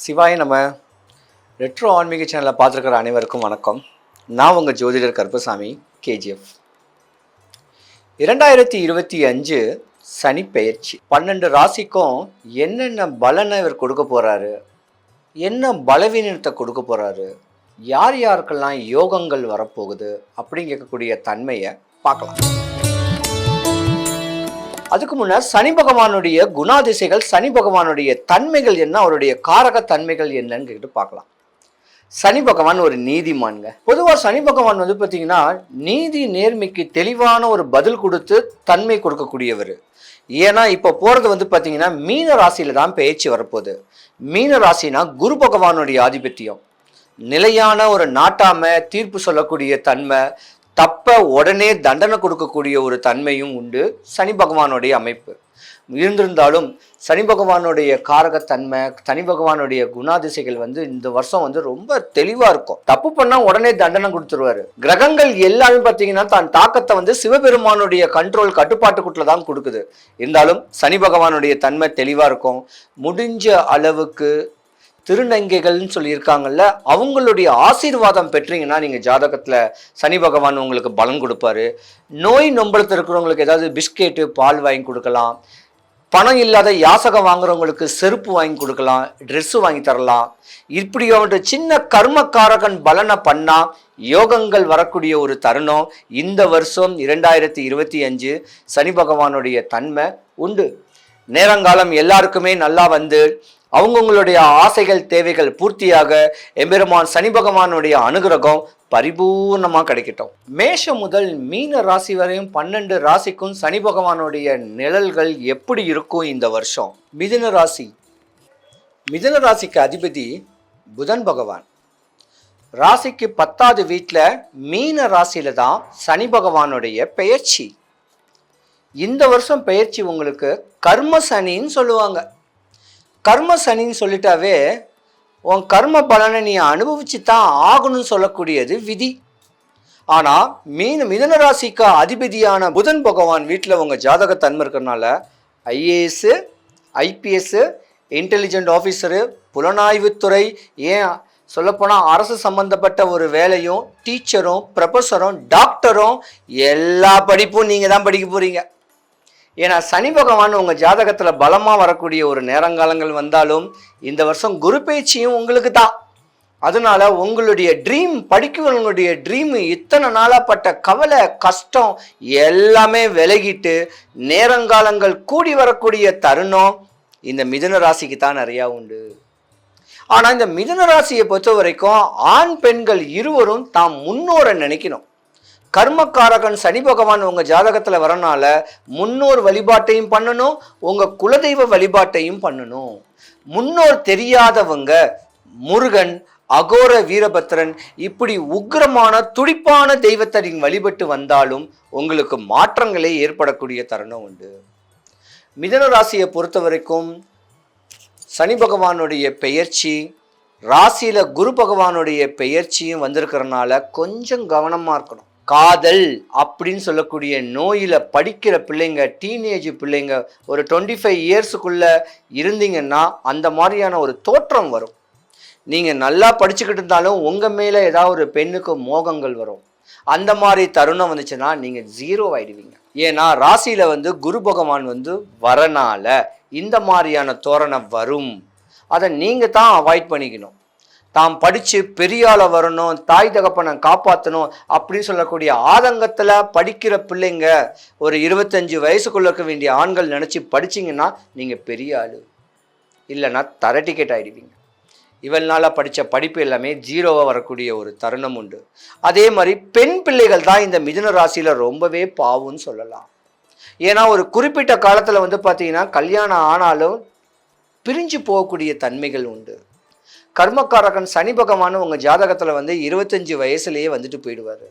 சிவாய் நம்ம ரெட்ரோ ஆன்மீக சேனலை பார்த்துருக்கிற அனைவருக்கும் வணக்கம். நான் உங்கள் ஜோதிடர் கருப்பசாமி கேஜிஎஃப். இரண்டாயிரத்தி இருபத்தி அஞ்சு சனி பெயர்ச்சி. பன்னெண்டு ராசிக்கும் என்னென்ன பலனை இவர் கொடுக்க போகிறாரு என்ன பலவீனத்தை கொடுக்க போகிறாரு யார் யாருக்கெல்லாம் யோகங்கள் வரப்போகுது? அப்படின்னு கேட்கக்கூடிய தன்மையை பார்க்கலாம். அதுக்கு முன்னர் சனி பகவானுடைய குணாதிசைகள் சனி பகவானுடைய தன்மைகள் என்ன அவருடைய காரக தன்மைகள் என்னன்னு கேட்டு பார்க்கலாம். சனி பகவான் ஒரு நீதிமான்ங்க. பொதுவாக சனி பகவான் வந்து பார்த்தீங்கன்னா நீதி நேர்மைக்கு தெளிவான ஒரு பதில் கொடுத்து தன்மை கொடுக்கக்கூடியவர். ஏன்னா இப்போ போகிறது வந்து பார்த்தீங்கன்னா மீன ராசியில் தான் பேச்சு வரப்போகுது. மீன ராசினா குரு பகவானுடைய ஆதிபத்தியம். நிலையான ஒரு நாட்டாம தீர்ப்பு சொல்லக்கூடிய தன்மை தப்ப உடனே தண்டனை கொடுக்கக்கூடிய ஒரு தன்மையும் உண்டு. சனி பகவானுடைய அமைப்பு. இருந்திருந்தாலும் சனி பகவானுடைய காரகத்தன்மை சனி பகவானுடைய குணாதிசைகள் வந்து இந்த வருஷம் வந்து ரொம்ப தெளிவா இருக்கும். தப்பு பண்ணா உடனே தண்டனை கொடுத்துருவாரு. கிரகங்கள் எல்லாமே பார்த்தீங்கன்னா தான் தாக்கத்தை வந்து சிவபெருமானுடைய கண்ட்ரோல் கட்டுப்பாட்டுக்குள்ள தான் கொடுக்குது. இருந்தாலும் சனி பகவானுடைய தன்மை தெளிவா இருக்கும். முடிஞ்ச அளவுக்கு திருநங்கைகள்னு சொல்லியிருக்காங்கல்ல அவங்களுடைய ஆசீர்வாதம் பெற்றீங்கன்னா நீங்கள் ஜாதகத்தில் சனி பகவான் உங்களுக்கு பலன் கொடுப்பாரு. நோய் நொம்பலத்தில் இருக்கிறவங்களுக்கு ஏதாவது பிஸ்கெட்டு பால் வாங்கி கொடுக்கலாம். பணம் இல்லாத யாசகம் வாங்குறவங்களுக்கு செருப்பு வாங்கி கொடுக்கலாம் ட்ரெஸ்ஸு வாங்கி தரலாம். இப்படி அவன்கிட்ட சின்ன கர்மக்காரகன் பலனை பண்ணால் யோகங்கள் வரக்கூடிய ஒரு தருணம். இந்த வருஷம் இரண்டாயிரத்தி இருபத்தி அஞ்சு சனி பகவானுடைய தன்மை உண்டு. நேரங்காலம் எல்லாருக்குமே நல்லா வந்து அவங்கவுங்களுடைய ஆசைகள் தேவைகள் பூர்த்தியாக எம்பெருமான் சனி பகவானுடைய அனுகிரகம் பரிபூர்ணமாக கிடைக்கட்டும். மேஷம் முதல் மீன ராசி வரையும் பன்னெண்டு ராசிக்கும் சனி பகவானுடைய நிழல்கள் எப்படி இருக்கும் இந்த வருஷம்? மிதுன ராசி. மிதுன ராசிக்கு அதிபதி புதன் பகவான். ராசிக்கு பத்தாவது வீட்டில் மீன ராசியில தான் சனி பகவானுடைய பெயர்ச்சி. இந்த வருஷம் பெயர்ச்சி உங்களுக்கு கர்ம சனின்னு சொல்லுவாங்க. கர்ம சனின்னு சொல்லிட்டாவே உன் கர்ம பலனை நீ அனுபவிச்சு தான் ஆகணும்னு சொல்லக்கூடியது விதி. ஆனால் மீன் மிதன ராசிக்கு அதிபதியான புதன் பகவான் வீட்டில் உங்கள் ஜாதக தன்மை இருக்கிறனால ஐஏஎஸ்ஸு ஐபிஎஸ்ஸு இன்டெலிஜென்ட் ஆஃபீஸரு புலனாய்வுத்துறை ஏன் சொல்லப்போனால் அரசு சம்மந்தப்பட்ட ஒரு வேலையும் டீச்சரும் ப்ரொஃபஸரும் டாக்டரும் எல்லா படிப்பும் நீங்கள் தான் படிக்க போகிறீங்க ஏன்னா சனி பகவான் உங்கள் ஜாதகத்தில் பலமாக வரக்கூடிய ஒரு நேரங்காலங்கள் வந்தாலும் இந்த வருஷம் குரு பயிற்சியும் உங்களுக்கு தான். அதனால உங்களுடைய ட்ரீம் படிக்கிறவங்களுடைய ட்ரீம் இத்தனை நாளாக பட்ட கவலை கஷ்டம் எல்லாமே விலகிட்டு நேரங்காலங்கள் கூடி வரக்கூடிய தருணம் இந்த மிதுன ராசிக்கு தான் நிறையா உண்டு. ஆனால் இந்த மிதுன ராசியை பொறுத்த வரைக்கும் ஆண் பெண்கள் இருவரும் தாம் முன்னோரை நினைக்கணும். கர்மக்காரகன் சனி பகவான் உங்கள் ஜாதகத்தில் வரனால முன்னோர் வழிபாட்டையும் பண்ணணும் உங்கள் குலதெய்வ வழிபாட்டையும் பண்ணணும். முன்னோர் தெரியாதவங்க முருகன் அகோர வீரபத்ரன் இப்படி உக்கிரமான துடிப்பான தெய்வத்தை நீங்கள் வழிபட்டு வந்தாலும் உங்களுக்கு மாற்றங்களே ஏற்படக்கூடிய தருணம் உண்டு. மிதன ராசியை பொறுத்த வரைக்கும் சனி பகவானுடைய பெயர்ச்சி ராசியில் குரு பகவானுடைய பெயர்ச்சியும் வந்திருக்கிறனால கொஞ்சம் கவனமாக இருக்கணும். காதல் அப்படின்னு சொல்லக்கூடிய நோயில் படிக்கிற பிள்ளைங்க டீனேஜ் பிள்ளைங்க ஒரு டுவெண்ட்டி ஃபைவ் இயர்ஸுக்குள்ளே இருந்தீங்கன்னா அந்த மாதிரியான ஒரு தோற்றம் வரும். நீங்கள் நல்லா படிச்சுக்கிட்டு இருந்தாலும் உங்கள் மேலே ஏதாவது ஒரு பெண்ணுக்கு மோகங்கள் வரும். அந்த மாதிரி தருணம் வந்துச்சுன்னா நீங்கள் ஜீரோ ஆயிடுவீங்க. ஏன்னா ராசியில் வந்து குரு பகவான் வந்து வரனால இந்த மாதிரியான தோரணம் வரும். அதை நீங்கள் தான் அவாய்ட் பண்ணிக்கணும். தாம் படித்து பெரிய வரணும் தாய் தகப்பனை காப்பாற்றணும் அப்படின்னு சொல்லக்கூடிய ஆதங்கத்தில் படிக்கிற பிள்ளைங்க ஒரு இருபத்தஞ்சு வயசுக்குள்ள இருக்க வேண்டிய ஆண்கள் நினச்சி படிச்சிங்கன்னா நீங்கள் பெரிய ஆள். இல்லைன்னா தர டிக்கெட் ஆயிடுவீங்க. இவள் நாளாக படித்த படிப்பு எல்லாமே ஜீரோவாக வரக்கூடிய ஒரு தருணம் உண்டு. அதே மாதிரி பெண் பிள்ளைகள் தான் இந்த மிதுன ராசியில் ரொம்பவே பாவுன்னு சொல்லலாம். ஏன்னா ஒரு குறிப்பிட்ட காலத்தில் வந்து பார்த்தீங்கன்னா கல்யாணம் ஆனாலும் பிரிஞ்சு போகக்கூடிய தன்மைகள் உண்டு. கர்மக்காரகன் சனி பகவான் உங்கள் ஜாதகத்தில் வந்து இருபத்தஞ்சி வயசுலேயே வந்துட்டு போயிடுவார்.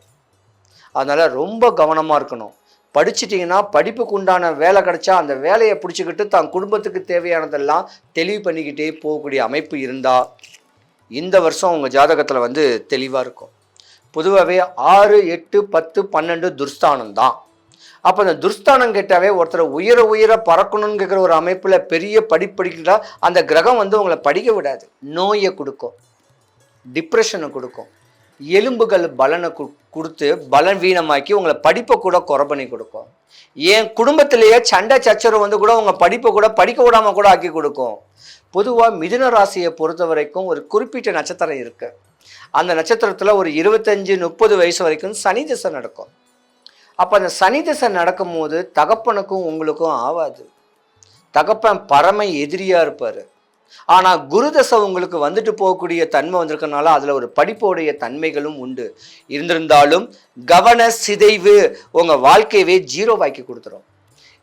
அதனால் ரொம்ப கவனமாக இருக்கணும். படிச்சிட்டிங்கன்னா படிப்புக்கு உண்டான வேலை கிடைச்சா அந்த வேலையை பிடிச்சிக்கிட்டு தான் குடும்பத்துக்கு தேவையானதெல்லாம் தெளிவு பண்ணிக்கிட்டே போகக்கூடிய அமைப்பு இருந்தால் இந்த வருஷம் உங்கள் ஜாதகத்தில் வந்து தெளிவாக இருக்கும். பொதுவாகவே ஆறு எட்டு பத்து பன்னெண்டு துர்ஸ்தானம் தான். அப்போ அந்த துர்ஸ்தானம் கேட்டாவே ஒருத்தர் உயர உயர பறக்கணுங்கிற ஒரு அமைப்பில் பெரிய படிப்படிக்கிறா அந்த கிரகம் வந்து உங்களை படிக்க விடாது. நோயை கொடுக்கும். டிப்ரெஷனை கொடுக்கும். எலும்புகள் பலனை கொடுத்து கொடுத்து பலவீனமாக்கி உங்களை படிப்பை கூட குறை பண்ணி கொடுக்கும். என் குடும்பத்திலேயே சண்டை சச்சரவு வந்து கூட உங்கள் படிப்பை கூட படிக்க விடாம கூட ஆக்கி கொடுக்கும். பொதுவாக மிதுன ராசியை பொறுத்த வரைக்கும் ஒரு குறிப்பிட்ட நட்சத்திரம் இருக்குது அந்த நட்சத்திரத்தில் ஒரு இருபத்தஞ்சி முப்பது வயசு வரைக்கும் சனி திசை நடக்கும். அப்போ அந்த சனி திசை நடக்கும்போது தகப்பனுக்கும் உங்களுக்கும் ஆகாது தகப்பன் பரம எதிரியாக இருப்பார். ஆனால் குரு தசை உங்களுக்கு வந்துட்டு போகக்கூடிய தன்மை வந்திருக்கனால அதில் ஒரு படிப்போடைய தன்மைகளும் உண்டு. இருந்திருந்தாலும் கவன சிதைவு உங்கள் வாழ்க்கையவே ஜீரோவாக்கி கொடுத்துரும்.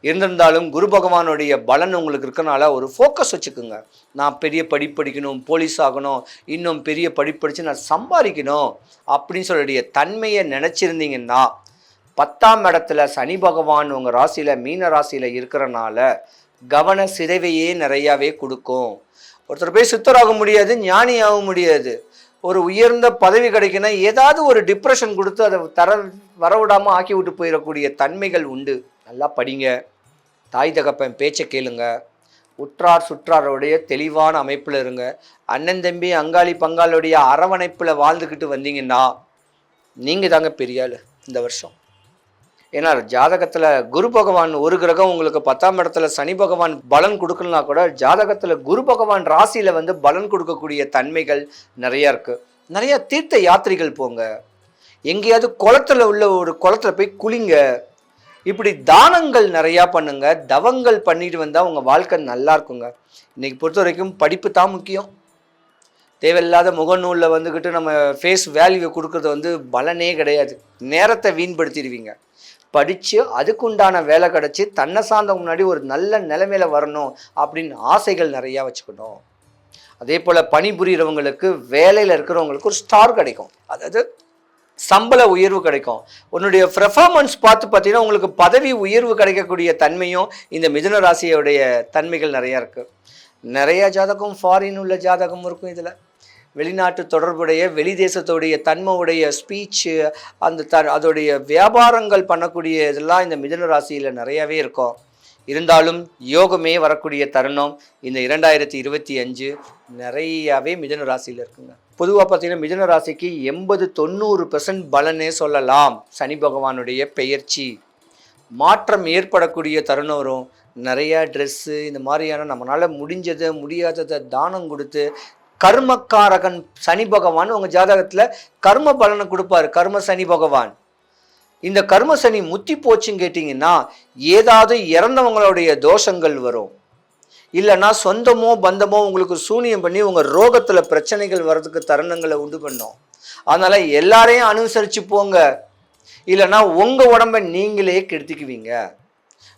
இருந்திருந்தாலும் குரு பகவானுடைய பலன் உங்களுக்கு இருக்கனால ஒரு ஃபோக்கஸ் வச்சுக்கோங்க. நான் பெரிய படிப்படிக்கணும் போலீஸ் ஆகணும் இன்னும் பெரிய படிப்படித்து நான் சம்பாதிக்கணும் அப்படின்னு சொல்லுடைய தன்மையை நினச்சிருந்தீங்கன்னா பத்தாம் இடத்துல சனி பகவான் உங்கள் ராசியில் மீன ராசியில் இருக்கிறனால கவன சிதைவையே நிறையாவே கொடுக்கும். ஒருத்தர் போய் சித்தராக முடியாது ஞானி ஆக முடியாது. ஒரு உயர்ந்த பதவி கிடைக்குன்னா ஏதாவது ஒரு டிப்ரெஷன் கொடுத்து அதை தர வரவிடாமல் ஆக்கி விட்டு போயிடக்கூடிய தன்மைகள் உண்டு. நல்லா படிங்க. தாய் தகப்பன் பேச்சை கேளுங்க. உற்றார் சுற்றாருடைய தெளிவான அமைப்பில் இருங்க. அண்ணன் தம்பி அங்காளி பங்காளுடைய அரவணைப்பில் வாழ்ந்துக்கிட்டு வந்தீங்கன்னா நீங்கள் தாங்க பெரிய இந்த வருஷம். ஏன்னா ஜாதகத்தில் குரு பகவான் ஒரு கிரகம் உங்களுக்கு பத்தாம் இடத்துல சனி பகவான் பலன் கொடுக்கலனா கூட ஜாதகத்தில் குரு பகவான் ராசியில் வந்து பலன் கொடுக்கக்கூடிய தன்மைகள் நிறையா இருக்குது நிறையா தீர்த்த யாத்திரைகள் போங்க. எங்கேயாவது குளத்துல உள்ள ஒரு குளத்துல போய் குளிங்க. இப்படி தானங்கள் நிறையா பண்ணுங்க. தவங்கள் பண்ணிட்டு வந்தால் உங்கள் வாழ்க்கை நல்லா இருக்குங்க. இன்னைக்கு பொறுத்த வரைக்கும் படிப்பு தான் முக்கியம். தேவையில்லாத முகநூலில் வந்துக்கிட்டு நம்ம ஃபேஸ் வேல்யூவை கொடுக்கறது வந்து பலனே கிடையாது. நேரத்தை வீண்படுத்திடுவீங்க. படித்து அதுக்குண்டான வேலை கிடச்சி தன்னை சார்ந்த முன்னாடி ஒரு நல்ல நிலைமையில வரணும் அப்படின்னு ஆசைகள் நிறையா வச்சுக்கணும். அதே போல் பணிபுரியறவங்களுக்கு வேலையில் இருக்கிறவங்களுக்கு ஒரு ஸ்டார் கிடைக்கும். அதாவது சம்பள உயர்வு கிடைக்கும். உன்னுடைய பெர்ஃபார்மன்ஸ் பார்த்து பார்த்தீங்கன்னா உங்களுக்கு பதவி உயர்வு கிடைக்கக்கூடிய தன்மையும் இந்த மிதுன ராசியோடைய தன்மைகள் நிறையா இருக்குது நிறையா ஜாதகம் ஃபாரின் உள்ள ஜாதகம் இருக்கும் இதில். வெளிநாட்டு தொடர்புடைய வெளி தேசத்துடைய தன்மையுடைய ஸ்பீச்சு அந்த த அதோடைய வியாபாரங்கள் பண்ணக்கூடிய இதெல்லாம் இந்த மிதன ராசியில் நிறையாவே இருக்கும். இருந்தாலும் யோகமே வரக்கூடிய தருணம் இந்த இரண்டாயிரத்தி இருபத்தி அஞ்சு நிறையாவே மிதன ராசியில் இருக்குங்க. பொதுவாக பார்த்தீங்கன்னா மிதன ராசிக்கு எண்பது தொண்ணூறு பெர்சன்ட் பலனே சொல்லலாம். சனி பகவானுடைய பெயர்ச்சி. மாற்றம் ஏற்படக்கூடிய தருணம் வரும். நிறையா ட்ரெஸ்ஸு இந்த மாதிரியான நம்மளால் முடிஞ்சதை முடியாததை தானம் கொடுத்து கர்மக்காரகன் சனி பகவான் உங்கள் ஜாதகத்தில் கர்ம பலனை கொடுப்பாரு. கர்ம சனி பகவான். இந்த கர்ம சனி முத்தி போச்சுன்னு கேட்டிங்கன்னா ஏதாவது இறந்தவங்களுடைய தோஷங்கள் வரும். இல்லைன்னா சொந்தமோ பந்தமோ உங்களுக்கு சூனியம் பண்ணி உங்கள் ரோகத்தில் பிரச்சனைகள் வர்றதுக்கு தருணங்களை உண்டு பண்ணும். அதனால் எல்லாரையும் அனுசரித்து போங்க. இல்லைன்னா உங்கள் உடம்பை நீங்களே கெடுத்துக்குவீங்க.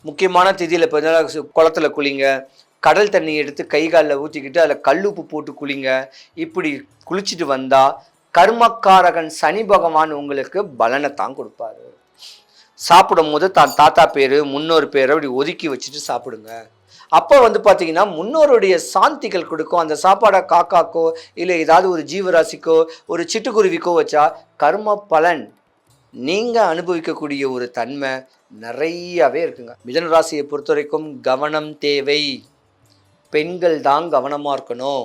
முக்கியமான திதியில் இப்போ குளத்துல குளிங்க. கடல் தண்ணி எடுத்து கை காலில் ஊற்றிக்கிட்டு அதில் கல்லுப்பு போட்டு குளிங்க. இப்படி குளிச்சுட்டு வந்தால் கர்மக்காரகன் சனி பகவான் உங்களுக்கு பலனை தான் கொடுப்பாரு. சாப்பிடும் போது தான் தாத்தா பேர் முன்னோர் பேரை அப்படி ஒதுக்கி வச்சுட்டு சாப்பிடுங்க. அப்போ வந்து பார்த்தீங்கன்னா முன்னோருடைய சாந்திகள் கொடுக்கும். அந்த சாப்பாடை காக்காக்கோ இல்லை ஏதாவது ஒரு ஜீவராசிக்கோ ஒரு சிட்டுக்குருவிக்கோ வச்சா கர்ம பலன் நீங்கள் அனுபவிக்கக்கூடிய ஒரு தன்மை நிறையாவே இருக்குங்க. மிதன ராசியை பொறுத்த வரைக்கும் கவனம் தேவை. பெண்கள் தான் கவனமாக இருக்கணும்.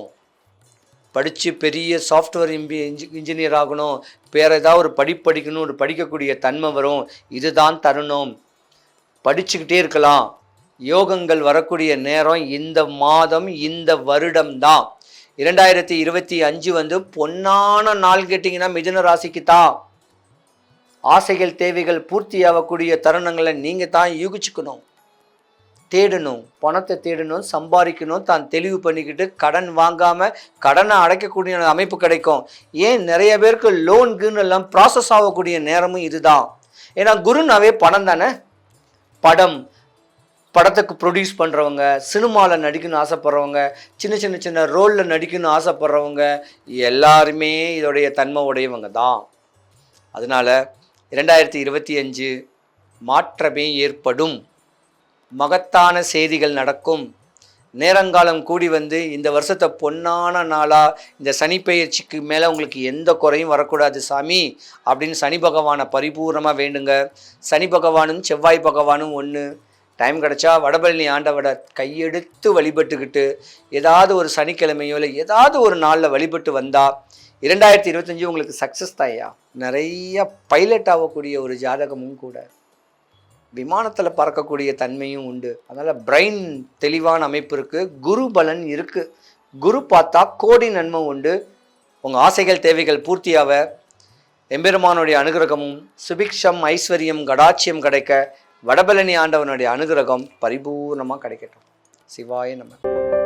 படித்து பெரிய சாஃப்ட்வேர் இம்பி இன்ஜி இன்ஜினியர் ஆகணும். வேறு ஏதாவது ஒரு படிப்படிக்கணும் ஒரு படிக்கக்கூடிய தன்மை வரும். இதுதான் தருணம். படிச்சுக்கிட்டே இருக்கலாம். யோகங்கள் வரக்கூடிய நேரம் இந்த மாதம் இந்த வருடம் தான் இரண்டாயிரத்தி இருபத்தி அஞ்சு வந்து பொன்னான நாள் கேட்டிங்கன்னா மிதுன ராசிக்கு தான் ஆசைகள் தேவைகள் பூர்த்தி ஆகக்கூடிய தருணங்களை நீங்கள் தான் யூகிச்சுக்கணும். தேடணும் பணத்தை தேடணும் சம்பாதிக்கணும் தான் தெளிவு பண்ணிக்கிட்டு கடன் வாங்காமல் கடனை அடைக்கக்கூடிய அமைப்பு கிடைக்கும். ஏன்? நிறைய பேருக்கு லோன்குன்னு எல்லாம் ப்ராசஸ் ஆகக்கூடிய நேரமும் இதுதான். ஏன்னா குருனாவே பணம் தானே? படம் படத்துக்கு ப்ரொடியூஸ் பண்ணுறவங்க சினிமாவில் நடிக்கணும்னு ஆசைப்பட்றவங்க சின்ன சின்ன சின்ன ரோலில் நடிக்கணும்னு ஆசைப்பட்றவங்க எல்லாருமே இதோடைய தன்மை உடையவங்க தான். அதனால் இரண்டாயிரத்தி இருபத்தி அஞ்சு மாற்றமே ஏற்படும். மகத்தான செய்திகள் நடக்கும். நேரங்காலம் கூடி வந்து இந்த வருஷத்தை பொன்னான நாளாக இந்த சனிப்பெயர்ச்சிக்கு மேலே உங்களுக்கு எந்த குறையும் வரக்கூடாது சாமி அப்படின்னு சனி பகவானை பரிபூர்ணமாக வேண்டுங்க. சனி பகவானும் செவ்வாய் பகவானும் ஒன்று டைம் கிடச்சா வடபழனி ஆண்டவரை கையெடுத்து வழிபட்டுக்கிட்டு ஏதாவது ஒரு சனிக்கிழமையோ இல்லை ஏதாவது ஒரு நாளில் வழிபட்டு வந்தால் இரண்டாயிரத்தி இருபத்தஞ்சி உங்களுக்கு சக்ஸஸ் தாயா நிறைய பைலட் ஆகக்கூடிய ஒரு ஜாதகமும் கூட. விமானத்தில் பறக்கக்கூடிய தன்மையும் உண்டு. அதனால் பிரெயின் தெளிவான அமைப்பு இருக்குது குரு பலன் இருக்குது குரு பார்த்தா கோடி நன்மை உண்டு. உங்கள் ஆசைகள் தேவைகள் பூர்த்தியாக எம்பெருமானுடைய அனுகிரகமும் சுபிக்ஷம் ஐஸ்வர்யம் கடாட்சியம் கிடைக்க வடபழனி ஆண்டவனுடைய அனுகிரகம் பரிபூர்ணமாக கிடைக்கட்டும். சிவாய நம்ம